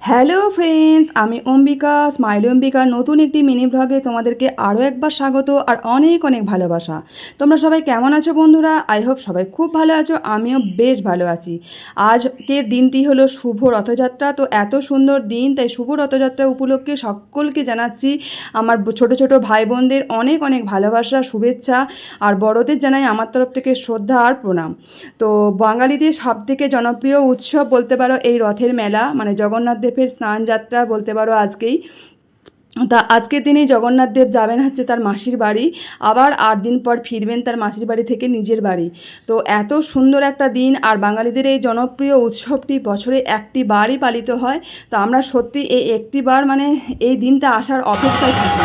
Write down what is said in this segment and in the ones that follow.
Hello friends আমি Ambika smile Ambika নতুন একটি মিনি ব্লগে তোমাদেরকে আরও একবার স্বাগত আর অনেক অনেক ভালোবাসা। তোমরা সবাই কেমন আছো বন্ধুরা? আই হোপ সবাই খুব ভালো আছো, আমিও বেশ ভালো আছি। আজকের দিনটি হলো শুভ রথযাত্রা, তো এত সুন্দর দিন, তাই শুভ রথযাত্রা উপলক্ষে সকলকে জানাচ্ছি আমার ছোট ছোট ভাই বোনদের অনেক অনেক ভালোবাসা, শুভেচ্ছা আর বড়দের জানাই আমার তরফ থেকে শ্রদ্ধা আর প্রণাম। তো বাঙালিদের সব থেকে জনপ্রিয় উৎসব বলতে পারো এই রথের মেলা মানে জগন্নাথ দেবের স্নান যাত্রা বলতে পারো আজকেই। তা আজকে দিনেই জগন্নাথ দেব যাবেন হচ্ছে তার মাসির বাড়ি। আবার আট দিন পর ফিরবেন তার মাসির বাড়ি থেকে নিজের বাড়ি। তো এত সুন্দর একটা দিন, আর বাঙালিদের এই জনপ্রিয় উৎসবটি বছরে একটি বারই পালিত হয়। তো আমরা সত্যি এই একটি বার মানে এই দিনটা আসার অপেক্ষায় থাকি।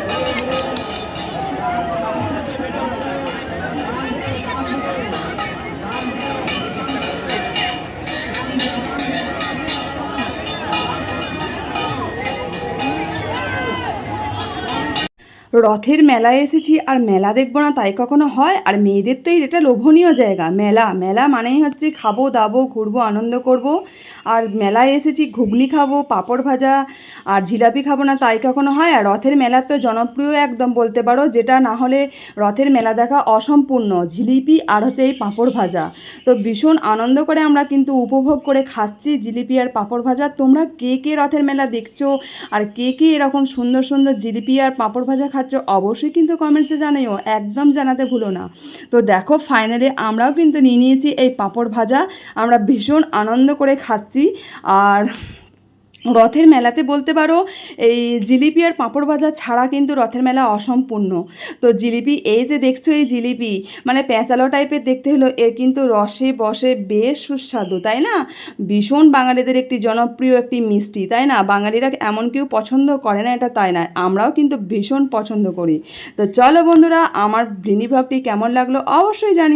রথের মেলায় এসেছি, আর মেলা দেখব না তাই কখনো হয়? আর মেয়েদের তো এটা লোভনীয় জায়গা, মেলা। মেলা মানেই হচ্ছে খাব, দাবো, ঘুরবো, আনন্দ করব। আর মেলায় এসেছি, ঘুগনি খাব, পাঁপড় ভাজা, আর জিলাপি খাব না তাই কখনো হয়? আর রথের মেলা তো জনপ্রিয় একদম বলতে পারো, যেটা না হলে রথের মেলা দেখা অসম্পূর্ণ, জিলিপি আর হচ্ছে এই পাঁপড় ভাজা। তো ভীষণ আনন্দ করে আমরা কিন্তু উপভোগ করে খাচ্ছি জিলিপি আর পাঁপড় ভাজা। তোমরা কে কে রথের মেলা দেখছ? আর কে কে এরকম সুন্দর সুন্দর জিলিপি আর পাঁপড় ভাজা খাচ্ছ অবশ্যই কিন্তু কমেন্টসে জানাইও, একদম জানাতে ভুলো না। তো দেখো ফাইনালি আমরাও কিন্তু নিয়ে নিয়েছি এই পাঁপড় ভাজা। আমরা ভীষণ আনন্দ করে খাচ্ছি। আর রথের মেলাতে বলতে পারো, এই জিলিপি আর পাঁপড় ভাজা ছাড়া কিন্তু রথের মেলা অসম্পূর্ণ। তো জিলিপি, এই যে দেখছ এই জিলিপি মানে প্যাঁচালো টাইপের দেখতে হলো এর কিন্তু রসে বসে বেশ সুস্বাদু, তাই না? ভীষণ বাঙালিদের একটি জনপ্রিয় একটি মিষ্টি, তাই না? বাঙালিরা এমন কেউ পছন্দ করে না, এটা তাই না? আমরাও কিন্তু ভীষণ পছন্দ করি। তো চলো বন্ধুরা, আমার ব্রিনি ভাবটি কেমন লাগল অবশ্যই জানি